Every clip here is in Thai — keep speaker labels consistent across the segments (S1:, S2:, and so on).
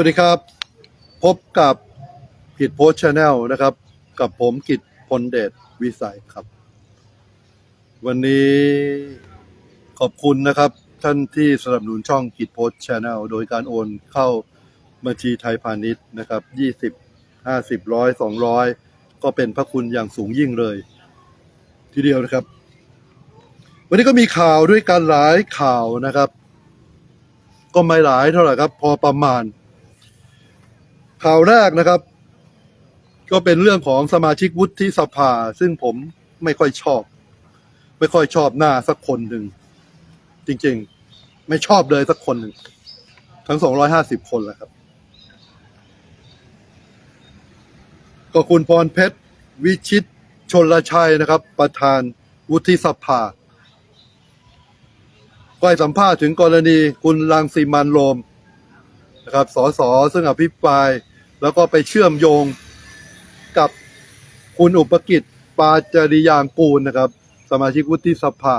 S1: วัสดีครับ พบกับกิจโพสชาแนลนะครับ กับผมกิจพลเดชวิสัยครับ วันนี้ขอบคุณนะครับ ท่านที่สนับสนุนช่องกิจโพสชาแนลโดยการโอนเข้าบัญชีไทยพาณิชย์นะครับยี่สิบห้าสิบร้อยสองร้อยก็เป็นพระคุณอย่างสูงยิ่งเลย ทีเดียวนะครับ วันนี้ก็มีข่าวด้วยกันหลายข่าวนะครับ ก็ไม่หลายเท่าไหร่ครับ พอประมาณ ข่าวแรกนะครับ ก็เป็นเรื่องของสมาชิกวุฒิสภา ซึ่งผมไม่ค่อยชอบ ไม่ค่อยชอบหน้าสักคนหนึ่ง จริงๆ ไม่ชอบเลยสักคนหนึ่ง ทั้งสองร้อยห้าสิบคนแหละครับ ก็คุณพรเพชร วิชิตชนลชัยนะครับ ประธานวุฒิสภาก็ให้สัมภาษณ์ถึงกรณีคุณรังสีมันโรมนะครับ สสซึ่งอภิปราย แล้วก็ไปเชื่อมโยงกับคุณอุปกิจปาจริยางกูลนะครับ สมาชิกวุฒิสภา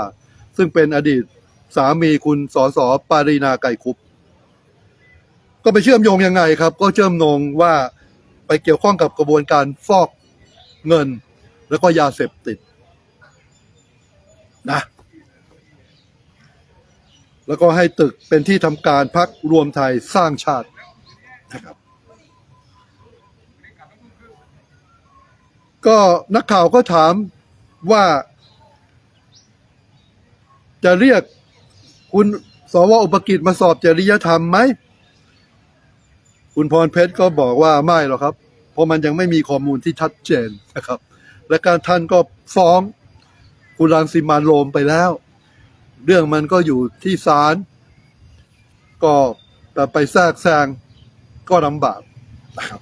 S1: ซึ่งเป็นอดีตสามีคุณสอสอปารีนาไก่คุป ก็ไปเชื่อมโยงยังไงครับ ก็เชื่อมโยงว่าไปเกี่ยวข้องกับกระบวนการฟอกเงิน แล้วก็ยาเสพติดนะแล้วก็ให้ตึกเป็นที่ทำการพักรวมไทยสร้างชาตินะครับ ก็นักข่าวก็ถามว่า จะเรียกคุณสวอุปกิจมาสอบจริยธรรมไหม คุณพรเพชรก็บอกว่าไม่หรอกครับ เพราะมันยังไม่มีข้อมูลที่ชัดเจนนะครับ และการท่านก็ฟ้องคุณรังสิมันโรมไปแล้ว เรื่องมันก็อยู่ที่ศาลก็แต่ไปแทรกแซงก็ลำบากนะครับ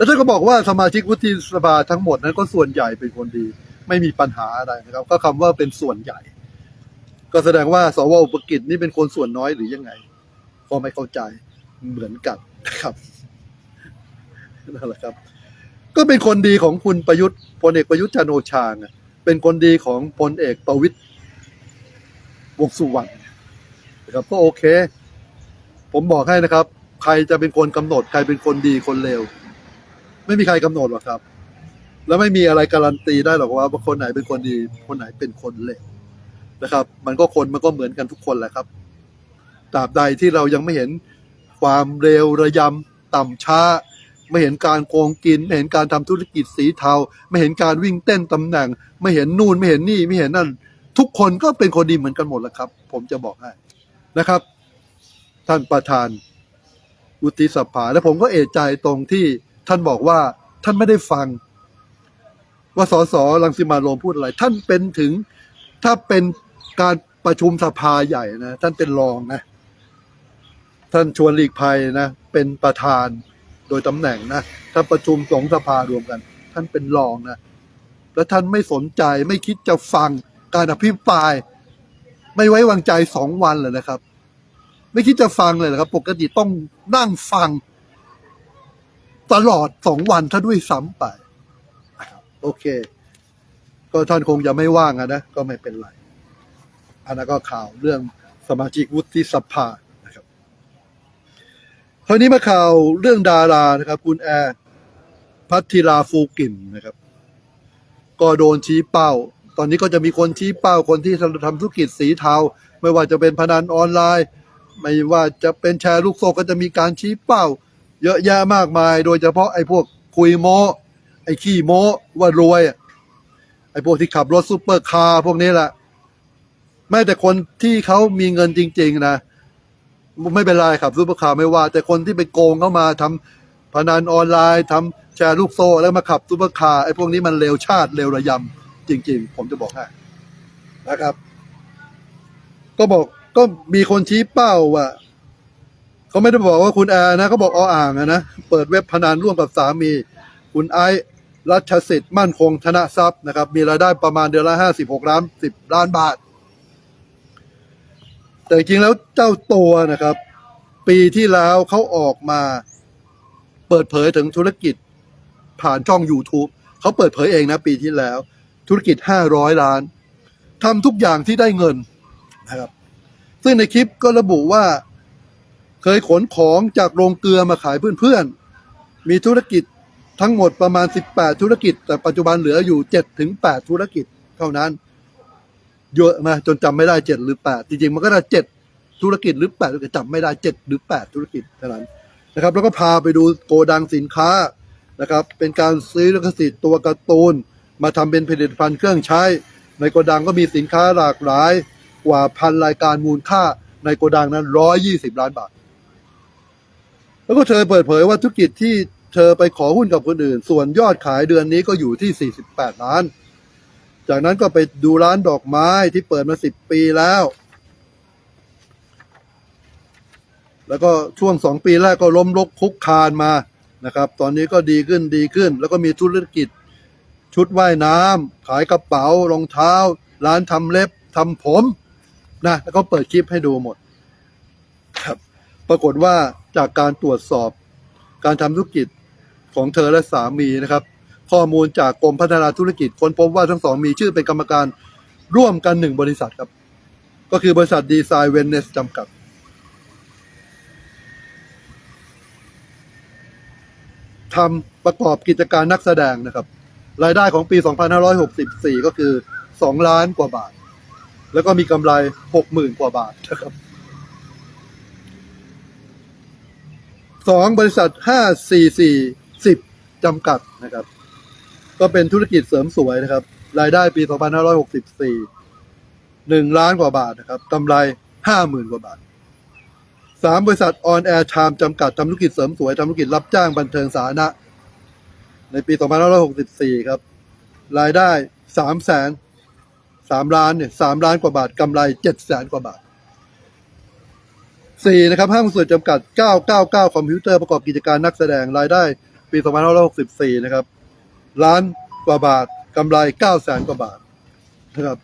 S1: แล้วท่านก็บอกว่าสมาชิกวุฒิสภาทั้งหมดนั้นก็ส่วนใหญ่เป็นคนดี ไม่มีปัญหาอะไรนะครับ ก็คำว่าเป็นส่วนใหญ่ ก็แสดงว่าสวอุปกิจนี่เป็นคนส่วนน้อยหรือยังไง ก็ไม่เข้าใจเหมือนกันนะครับนั่นแหละครับ ก็เป็นคนดีของคุณประยุทธ์พลเอกประยุทธ์จันโอชาเป็นคนดีของพลเอกประวิตรวงสุวรรณนะครับก็โอเค ผมบอกให้นะครับ ใครจะเป็นคนกำหนด ใครเป็นคนดีคนเลว ไม่มีใครกำหนดหรอกครับ แล้วไม่มีอะไรการันตีได้หรอกว่าคนไหนเป็นคนดี คนไหนเป็นคนเลวนะครับ มันก็คนมันก็เหมือนกันทุกคนแหละครับตราบใดที่เรายังไม่เห็นความเร็วระยำต่ำช้า ไม่เห็นการโกงกิน ไม่เห็นการทำธุรกิจสีเทา ไม่เห็นการวิ่งเต้นตำแหน่ง ไม่เห็นนู่นไม่เห็นนี่ไม่เห็นนั่น ทุกคนก็เป็นคนดีเหมือนกันหมดแหล้วครับ ผมจะบอกให้นะครับ ท่านประธานวุฒิสภาและผมก็เอะใจตรงที่ ท่านบอกว่าท่านไม่ได้ฟัง ว่าสสรังสิมาโรมพูดอะไร ท่านเป็นถึงถ้าเป็นการประชุมสภาใหญ่นะ ท่านเป็นรองนะ ท่านชวนหลีกภัยนะ เป็นประธานโดยตำแหน่งนะถ้าประชุมสองสภารวมกัน ท่านเป็นรองนะ แล้วท่านไม่สนใจไม่คิดจะฟังการอภิปราย ไม่ไว้วางใจสองวันเลยนะครับ ไม่คิดจะฟังเลยนะครับ ปกติต้องนั่งฟัง ตลอดสองวันถ้าด้วยซ้ำไป โอเค ก็ท่านคงจะไม่ว่างะนะ ก็ไม่เป็นไร อันนั้นก็ข่าวเรื่องสมาชิกวุฒิสภานะครับคราวนี้มาข่าวเรื่องดารานะครับ คุณแอร์พัทธิราฟูกินนะครับ ก็โดนชี้เป้า ตอนนี้ก็จะมีคนชี้เป้าคนที่ทำธุรกิจสีเทา ไม่ว่าจะเป็นพนันออนไลน์ ไม่ว่าจะเป็นแชร์ลูกโซ่ก็จะมีการชี้เป้า เยอะแยะมากมาย โดยเฉพาะไอ้พวกคุยโม้ไอ้ขี้โม้ว่ารวย ไอ้พวกที่ขับรถซูเปอร์คาร์พวกนี้แหละแม้แต่คนที่เขามีเงินจริง ๆ นะไม่เป็นไรครับซูเปอร์คาร์ไม่ว่า แต่คนที่ไปโกงเข้ามาทำพนันออนไลน์ทำแชร์ลูกโซ่แล้วมาขับซูเปอร์คาร์ไอ้พวกนี้มันเลวชาติเลวระยำจริง ๆ ผมจะบอกให้นะครับ ก็บอกก็มีคนชี้เป้าว่า เขาไม่ได้บอกว่าคุณแอร์นะเขาบอกออ่างนะ เปิดเว็บพนันร่วมกับสามี คุณไอซ์รัชสิทธิ์มั่นคงธนทรัพย์นะครับ มีรายได้ประมาณเดือนละห้าสิบหกล้านสิบล้านบาท แต่จริงแล้วเจ้าตัวนะครับ ปีที่แล้วเขาออกมา เปิดเผยถึงธุรกิจผ่านช่อง YouTube เขาเปิดเผยเองนะ ปีที่แล้ว ธุรกิจห้าร้อยล้านทำทุกอย่างที่ได้เงินนะครับ ซึ่งในคลิปก็ระบุว่า เคยขนของจากโรงเกลือมาขายเพื่อนๆ มีธุรกิจทั้งหมดประมาณ 18 ธุรกิจ แต่ปัจจุบันเหลืออยู่7ถึง8ธุรกิจเท่านั้น เยอะมาจนจำไม่ได้ 7 หรือ 8 จริงๆ มันก็ได้ 7 ธุรกิจหรือ 8 ธุรกิจจำไม่ได้ 7 หรือ 8 ธุรกิจเท่านั้นนะครับ แล้วก็พาไปดูโกดังสินค้านะครับ เป็นการซื้อลิขสิทธิ์ตัวการ์ตูน มาทำเป็นผลิตภัณฑ์เครื่องใช้ ในโกดังก็มีสินค้าหลากหลายกว่าพันรายการมูลค่าในโกดังนั้น 120 ล้านบาท แล้วก็เธอเปิดเผยว่าธุรกิจที่เธอไปขอหุ้นกับคนอื่น ส่วนยอดขายเดือนนี้ก็อยู่ที่ 48 ล้าน จากนั้นก็ไปดูร้านดอกไม้ที่เปิดมา 10 ปีแล้ว แล้วก็ช่วงสองปีแรกก็ล้มลุกคลุกคลานมานะครับ ตอนนี้ก็ดีขึ้นดีขึ้น แล้วก็มีธุรกิจชุดว่ายน้ำขายกระเป๋ารองเท้า ร้านทำเล็บทำผมนะแล้วก็เปิดคลิปให้ดูหมด ครับ ปรากฏว่า จากการตรวจสอบการทำธุรกิจของเธอและสามีนะครับ ข้อมูลจากกรมพัฒนาธุรกิจค้นพบว่าทั้งสองมีชื่อเป็นกรรมการร่วมกันหนึ่งบริษัทครับ ก็คือบริษัทดีไซน์เวนเนสจำกัด ทำประกอบกิจการนักแสดงนะครับ รายได้ของปี 2564 ก็คือ 2 ล้านกว่าบาท แล้วก็มีกำไร 60,000 กว่าบาทนะครับ สองบริษัท 54410จำกัดนะครับ ก็เป็นธุรกิจเสริมสวยนะครับ รายได้ปี 2564 1 ล้านกว่าบาทนะครับกำไร 50,000 กว่าบาทสามบริษัท On Air Time จำกัดทำธุรกิจเสริมสวยทำธุรกิจรับจ้างบันเทิงสาธารณะ ในปี 2564 ครับ รายได้ 3 แสน 3 ล้านเนี่ย3ล้านกว่าบาทกำไร 7 แสนกว่าบาท สี่นะครับห้างส่วนจำกัด 999 คอมพิวเตอร์ประกอบกิจการนักแสดงรายได้ปี2564 นะครับ ล้านกว่าบาทกำไร 9 แสนกว่าบาทนะครับ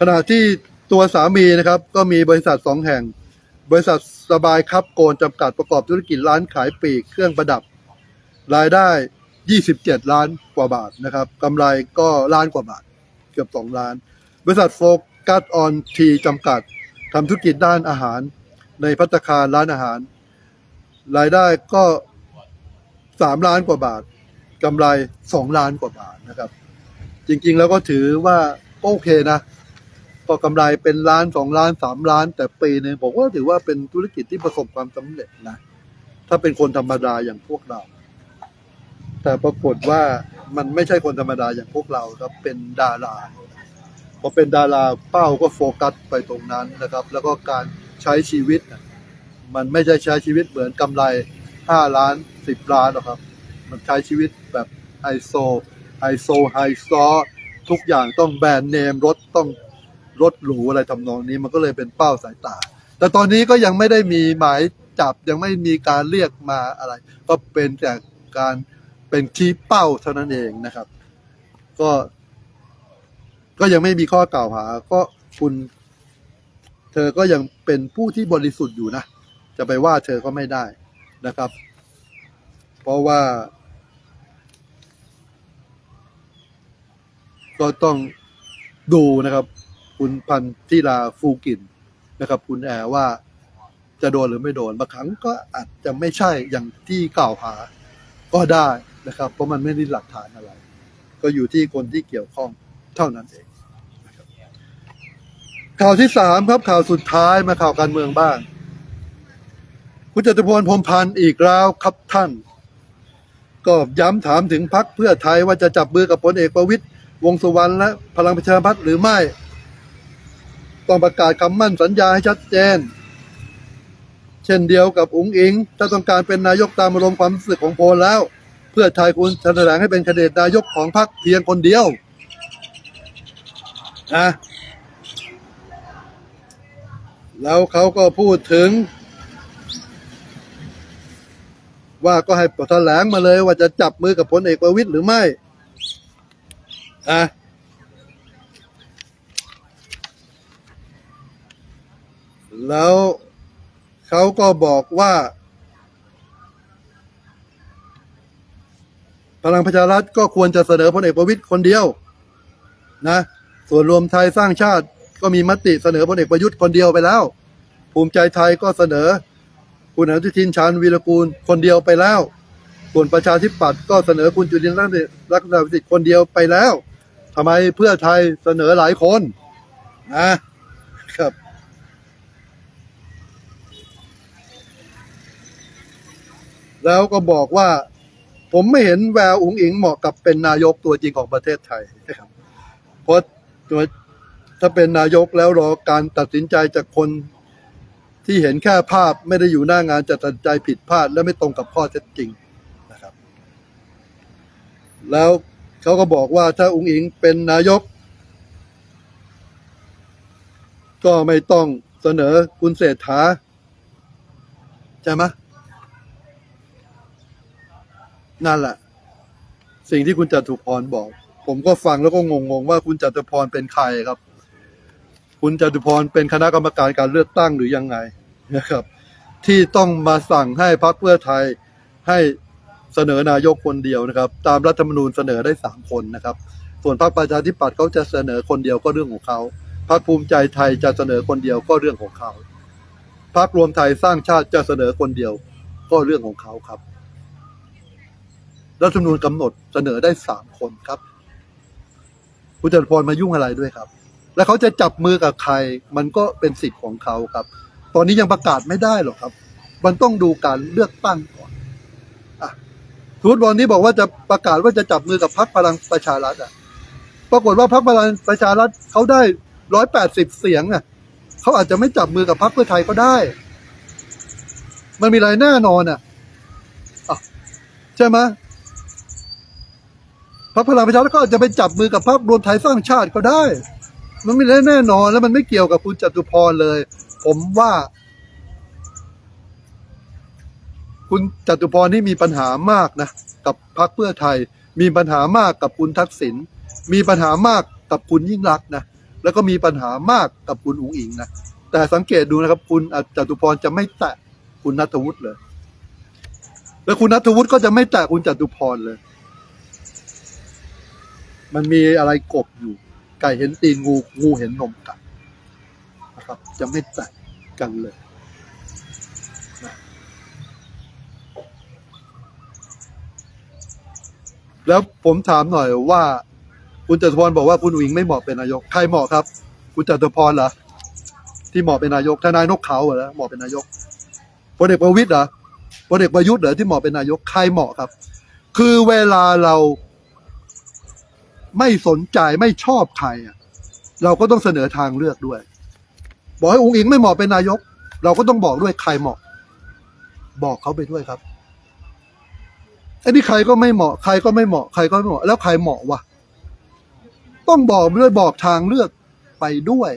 S1: ขณะที่ตัวสามีนะครับ ก็มีบริษัทสองแห่ง บริษัทสบายครับโกนจำกัดประกอบธุรกิจร้านขายปลีกเครื่องประดับ รายได้ 27 ล้านกว่าบาทนะครับกำไรก็ล้านกว่าบาท เกือบ 2 ล้าน บริษัทโฟกัสออนทีจำกัด ทำธุรกิจด้านอาหาร ในพัตคารร้านอาหาร รายได้ก็สามล้านกว่าบาทกำไรสองล้านกว่าบาทนะครับ จริงๆแล้วก็ถือว่าโอเคนะก็กำไรเป็นล้านสองล้านสามล้าน แต่ปีหนึงผมก็ถือว่าเป็นธุรกิจที่ประสบความสำเร็จนะ ถ้าเป็นคนธรรมดาอย่างพวกเรา แต่ปรากฏว่ามันไม่ใช่คนธรรมดาอย่างพวกเราครับเป็นดารา พอเป็นดาราเป้าก็โฟกัสไปตรงนั้นนะครับ แล้วก็การใช้ชีวิต มันไม่ใช่ใช้ชีวิตเหมือนกำไรห้าล้านสิบล้านหรอกครับ มันใช้ชีวิตแบบไฮโซไฮโซไฮซอทุกอย่างต้องแบรนด์เนมรถต้องรถหรูอะไรทำนองนี้มันก็เลยเป็นเป้าสายตา แต่ตอนนี้ก็ยังไม่ได้มีหมายจับยังไม่มีการเรียกมาอะไร ก็เป็นแต่การเป็นชี้เป้าเท่านั้นเองนะครับ ก็ ก็ยังไม่มีข้อกล่าวหา ก็คุณ เธอก็ยังเป็นผู้ที่บริสุทธิ์อยู่นะ จะไปว่าเธอก็ไม่ได้นะครับ เพราะว่า ก็ต้องดูนะครับ คุณพันธิลาฟูกินนะครับ คุณแอร์ว่าจะโดนหรือไม่โดนบางครั้งก็อาจจะไม่ใช่อย่างที่กล่าวหาก็ได้นะครับ เพราะมันไม่ได้หลักฐานอะไร ก็อยู่ที่คนที่เกี่ยวข้องเท่านั้นเอง ข่าวที่สามครับข่าวสุดท้ายมาข่าวการเมืองบ้าง คุณจตุพรพรมพันธ์อีกแล้วครับท่าน ก็ย้ำถามถึงพักเพื่อไทยว่าจะจับมือกับพลเอกประวิตยวงสุวรรณและพลังประชารัฐหรือไม่ ต้องประกาศคำมั่นสัญญาให้ชัดเจน เช่นเดียวกับอุ๋งอิง ถ้าต้องการเป็นนายกตามอารมณ์ความรู้สึกของโพลแล้ว เพื่อไทยคุณแถลงให้เป็นคดีนายกของพรรคเพียงคนเดียวนะ แล้วเขาก็พูดถึง ว่าก็ให้แถลงมาเลยว่าจะจับมือกับพลเอกประวิตยหรือไม่อะแล้วเขาก็บอกว่า พลังประชารัฐก็ควรจะเสนอพลเอกประวิตยคนเดียว นะ ส่วนรวมไทยสร้างชาติ ก็มีมติเสนอพลเอกประยุทธ์คนเดียวไปแล้ว ภูมิใจไทยก็เสนอ คุณอนุทินชาญวีรกูลคนเดียวไปแล้ว ส่วนประชาธิปัตย์ก็เสนอคุณจุลินลักษณะวิสิทธิ์คนเดียวไปแล้วทำไมเพื่อไทยเสนอหลายคนนะครับแล้วก็บอกว่า ผมไม่เห็นแววอุ๋งอิงเหมาะกับเป็นนายกตัวจริงของประเทศไทยนะครับเพราะตัว ถ้าเป็นนายกแล้วรอการตัดสินใจจากคนที่เห็นแค่ภาพไม่ได้อยู่หน้างานจะตัดใจผิดพลาด และไม่ตรงกับข้อเท็จจริงนะครับ แล้วเขาก็บอกว่าถ้าอุ๋งอิงเป็นนายก ก็ไม่ต้องเสนอคุณเศรษฐาใช่ไหมนั่นแหละ สิ่งที่คุณจตุพรบอก ผมก็ฟังแล้วก็งงๆว่าคุณจตุพรเป็นใครครับ คุณจตุพรเป็นคณะกรรมการการเลือกตั้งหรือยังไงนะครับ ที่ต้องมาสั่งให้พรรคเพื่อไทยให้เสนอนายกคนเดียวนะครับ ตามรัฐธรรมนูญเสนอได้สามคนนะครับ ส่วนพรรคประชาธิปัตย์เขาจะเสนอคนเดียวก็เรื่องของเขาพรรคภูมิใจไทยจะเสนอคนเดียวก็เรื่องของเขาพรรครวมไทยสร้างชาติจะเสนอคนเดียวก็เรื่องของเขาครับ รัฐธรรมนูญกำหนดเสนอได้สามคนครับคุณจตุพรมายุ่งอะไรด้วยครับ แล้วเขาจะจับมือกับใคร มันก็เป็นสิทธิ์ของเขาครับ ตอนนี้ยังประกาศไม่ได้หรอกครับ มันต้องดูการเลือกตั้งก่อนอะสมมติวันนี้บอกว่าจะประกาศว่าจะจับมือกับพรรคพลังประชารัฐอะ ปรากฏว่าพรรคพลังประชารัฐเขาได้ร้อยแปดสิบเสียงอะเขาอาจจะไม่จับมือกับพรรคเพื่อไทยก็ได้ มันมีอะไรแน่นอนอะอะใช่ไหมพรรคพลังประชารัฐก็อาจจะไปจับมือกับพรรครวมไทยสร้างชาติก็ได้ มันไม่ได้แน่นอน แล้วมันไม่เกี่ยวกับคุณจตุพรเลย ผมว่า คุณจตุพรนี่มีปัญหามากนะ กับพรรคเพื่อไทย มีปัญหามากกับคุณทักษิณมีปัญหามากกับคุณยิ่งรักนะแล้วก็มีปัญหามากกับคุณอุ๋งอิงนะแต่สังเกตดูนะครับ คุณจตุพรจะไม่แตะคุณนัทวุฒิเลย แล้วคุณนัทวุฒิก็จะไม่แตะคุณจตุพรเลย มันมีอะไรกบอยู่ ไก่เห็นตีนงูงูเห็นนมไกัดนะครับ จะไม่แตะกันเลยนะแล้วผมถามหน่อยว่า คุณจตุพรบอกว่าคุณอุ๋งอิงไม่เหมาะเป็นนายก ใครเหมาะครับ คุณจตุพรเหรอที่เหมาะเป็นนายกทนายนกเขาเหรอเหมาะเป็นนายกพลเอกประวิตยเหรอพลเอกประยุทธ์เหรอที่เหมาะเป็นนายกใครเหมาะครับ คือเวลาเรา ไม่สนใจไม่ชอบใครเราก็ต้องเสนอทางเลือกด้วย บอกให้องค์อิงไม่เหมาะเป็นนายก เราก็ต้องบอกด้วยใครเหมาะ บอกเขาไปด้วยครับไอ้นี่ใครก็ไม่เหมาะ ใครก็ไม่เหมาะใครก็ไม่เหมาะ แล้วใครเหมาะวะต้องบอกด้วยบอกทางเลือกไปด้วย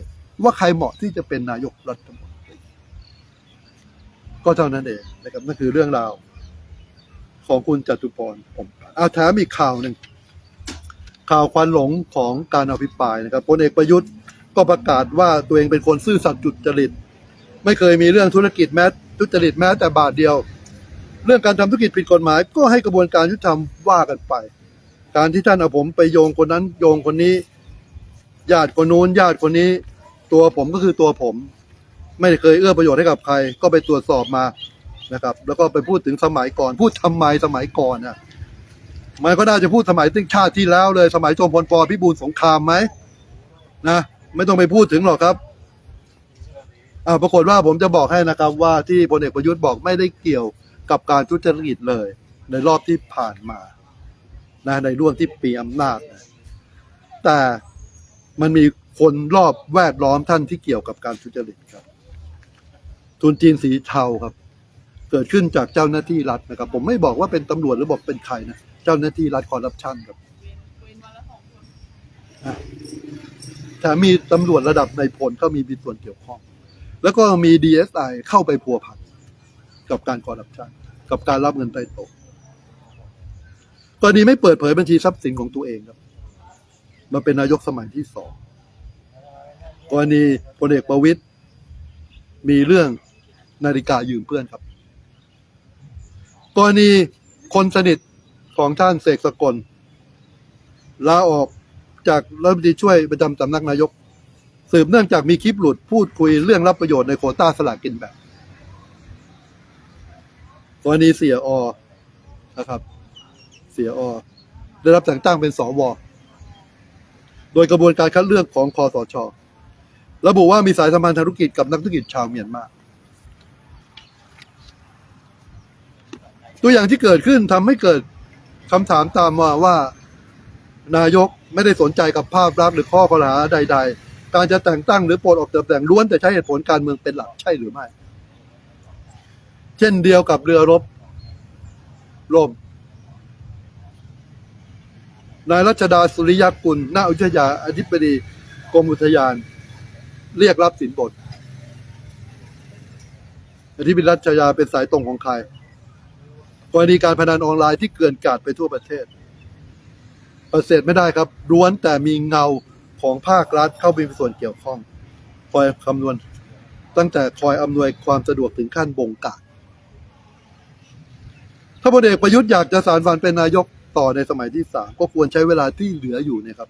S1: ว่าใครเหมาะที่จะเป็นนายกรัฐมนตรีก็เท่านั้นเองนะครับนั่นคือเรื่องราว ของคุณจตุพรผมเอาถามอีกข่าวหนึ่ง ข่าวควันหลงของการอภิปรายนะครับพลเอกประยุทธ์ก็ประกาศว่าตัวเองเป็นคนซื่อสัตย์จุจริต ไม่เคยมีเรื่องธุรกิจแม้ทุจริตแม้แต่บาทเดียว เรื่องการทำธุรกิจผิดกฎหมาย ก็ให้กระบวนการยุติธรรมว่ากันไป การที่ท่านเอาผมไปโยงคนนั้นโยงคนนี้ญาติคนนู้นญาติคนนี้ ตัวผมก็คือตัวผม ไม่เคยเอื้อประโยชน์ให้กับใคร ก็ไปตรวจสอบมานะครับ แล้วก็ไปพูดถึงสมัยก่อน พูดทำไมสมัยก่อนน่ะ มันก็น่าจะพูดสมัยตั้งชาติที่แล้วเลยสมัยจอมพลปพิบูลสงครามไหมนะไม่ต้องไปพูดถึงหรอกครับอ่าปรากฏว่าผมจะบอกให้นะครับ ว่าที่พลเอกประยุทธ์บอกไม่ได้เกี่ยวกับการทุจริตเลย ในรอบที่ผ่านมานะในร่วมที่ปีอำนาจนะแต่มันมีคนรอบแวดล้อมท่านที่เกี่ยวกับการทุจริตครับ ทุนจีนสีเทาครับ เกิดขึ้นจากเจ้าหน้าที่รัฐนะครับ ผมไม่บอกว่าเป็นตำรวจหรือบอกเป็นใครนะ เจ้าหน้าที่รัฐคอร์รัปชันครับแต่มีตำรวจระดับในพลก็มีมีส่วนเกี่ยวข้อง แล้วก็มี DSI เข้าไปพัวพันกับการคอร์รัปชันกับการรับเงินใต้โต๊ะกรณีไม่เปิดเผยบัญชีทรัพย์สินของตัวเองครับมาเป็นนายกสมัยที่สองกรณีพลเอกประวิตยมีเรื่องนาฬิกายืมเพื่อนครับ กรณีคนสนิท ของท่านเสกสกลลาออกจากรัฐมนตรีช่วยประจำสำนักนายก สืบเนื่องจากมีคลิปหลุดพูดคุยเรื่องรับประโยชน์ในโคต้าสลากกินแบ่งกรณีเสียอนะครับ เสียอได้รับแต่งตั้งเป็นสวโดยกระบวนการคัดเลือกของคอสช ระบุว่ามีสายสัมพันธ์ทางธุรกิจกับนักธุรกิจชาวเมียนมาตัวอย่างที่เกิดขึ้นทำให้เกิด คำถามตามมาว่า นายกไม่ได้สนใจกับภาพลักษณ์หรือข้อกล่าวหาใด ๆ การจะแต่งตั้งหรือโปลดออกจากตำแหน่งล้วนแต่ใช้เหตุผลการเมืองเป็นหลักใช่หรือไม่ เช่นเดียวกับเรือรบล่มนายรัชดาสุริยกุลนาอุทยาอธิบดีกรมอุทยาน เรียกรับสินบนอธิบดีรัชยาเป็นสายตรงของใคร กรณีการพนันออนไลน์ที่เกินกาดไปทั่วประเทศปฏิเสธไม่ได้ครับล้วนแต่มีเงาของภาครัฐเข้าไปมีส่วนเกี่ยวข้อง คอยคำนวณ ตั้งแต่คอยอำนวยความสะดวกถึงขั้นบงการถ้าพลเอกประยุทธ์อยากจะสารฝันเป็นนายกต่อในสมัยที่สามก็ควรใช้เวลาที่เหลืออยู่เนะครับ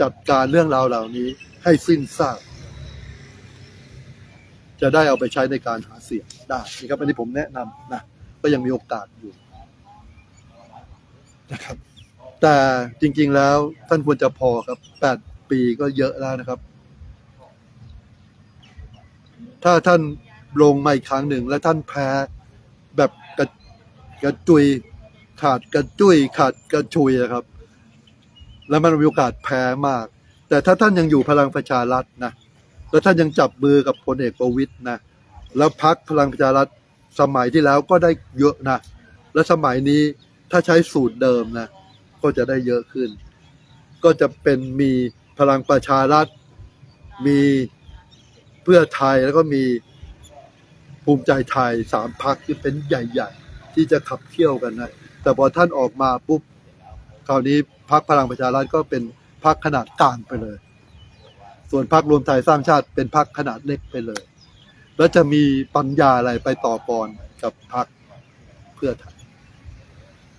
S1: จัดการเรื่องราวเหล่านี้ให้สิ้นซากจะได้เอาไปใช้ในการหาเสียงได้นี่ครับอันนี้ผมแนะนำนะ ก็ยังมีโอกาสอยู่นะครับ แต่จริง ๆแล้วท่านควรจะพอครับแปดปีก็เยอะแล้วนะครับ ถ้าท่านลงมาอีกครั้งหนึ่ง และท่านแพ้แบบกระกระจุยขาดกระจุยขาดกระชุยนะครับ แล้วมันมีโอกาสแพ้มาก แต่ถ้าท่านยังอยู่พลังประชารัฐนะแล้วท่านยังจับมือกับพลเอกประวิตยนะแล้วพักพลังประชารัฐ สมัยที่แล้วก็ได้เยอะนะ และสมัยนี้ถ้าใช้สูตรเดิมนะ ก็จะได้เยอะขึ้น ก็จะเป็นมีพลังประชารัฐ มีเพื่อไทยแล้วก็มีภูมิใจไทยสามพักที่เป็นใหญ่ ๆ ที่จะขับเคี่ยวกันนะ แต่พอท่านออกมาปุ๊บคราวนี้พักพลังประชารัฐก็เป็นพักขนาดกลางไปเลย ส่วนพักรวมไทยสร้างชาติเป็นพักขนาดเล็กไปเลย แล้วจะมีปัญญาอะไรไปต่อกรกับพักเพื่อไทย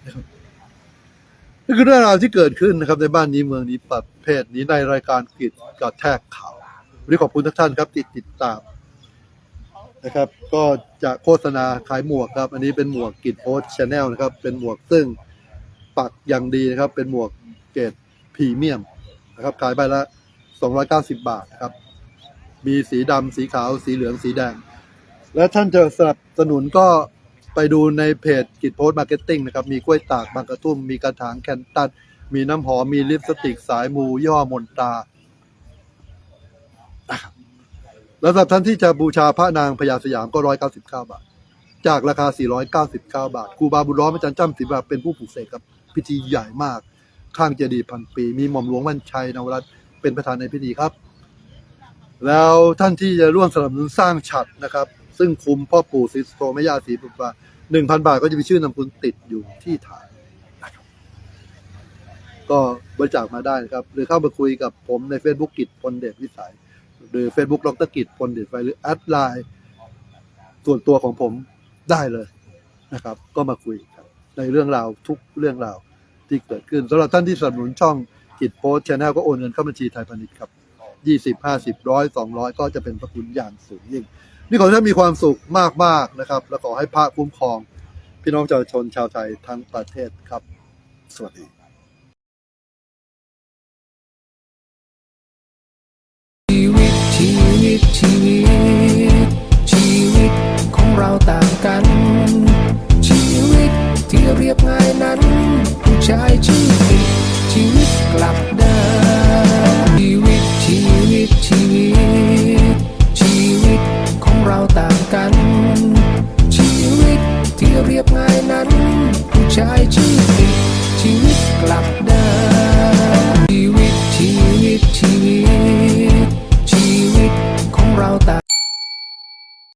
S1: นะครับนี่คือเรื่องราวที่เกิดขึ้นนะครับ ในบ้านนี้เมืองนี้ประเภทนี้ในรายการกิจกระแทกข่าววันนี้ขอบคุณทุกท่านครับที่ติดตามนะครับ ก็จะโฆษณาขายหมวกครับ อันนี้เป็นหมวกกิจโพสชแนลนะครับ เป็นหมวกซึ่งปักอย่างดีนะครับ เป็นหมวกเกรดพรีเมียมนะครับ ขายใบละ 290 บาทนะครับ มีสีดำสีขาว สีเหลืองสีแดง และท่านจะสนับสนุนก็ไปดูในเพจกิจโพสต์มาร์เก็ตติ้งนะครับ มีกล้วยตากบางกระทุ่ม มีกระถางแคนตันมีน้ำหอม มีลิปสติกสายมูย่อมนตา แล้วสำหรับท่านที่จะบูชาพระนางพญาสยามก็199บาท จากราคา 499 บาทครูบาบุญล้อมอาจารย์จ้ำศิลปะเป็นผู้ผูกเสกครับพิธีใหญ่มาก ข้างเจดีย์พันปี มีหม่อมหลวงวันชัยนวรัตน์เป็นประธานในพิธีครับ แล้วท่านที่จะร่วมสนับสนุนสร้างฉัดนะครับ ซึ่งคุมพ่อปู่ศรีสุโธแม่ย่าศรีปุปาหนึ่งพันบาทก็จะมีชื่อนามคุณติดอยู่ที่ฐานนะครับก็บริจาคมาได้นะครับ หรือเข้ามาคุยกับผมใน Facebook กิจพลเดชวิสัย หรือ Facebook ดรกิจพลเดชไฟหรือแอดไลน์ส่วนตัวของผมได้เลยนะครับ ก็มาคุยครับในเรื่องราวทุกเรื่องราวที่เกิดขึ้นสำหรับท่านที่สนับสนุนช่องกิจโพสชแนลก็โอนเงินเข้าบัญชีไทยพาณิชย์ครับ ยี่สิบห้าสิบร้อยสองร้อยก็จะเป็นพระคุณอย่างสูงยิ่ง นี่ขอให้ท่านมีความสุขมากๆนะครับ และขอให้พระคุ้มครอง พี่น้องประชาชนชาวไทยทั้งประเทศครับ สวัส
S2: ดี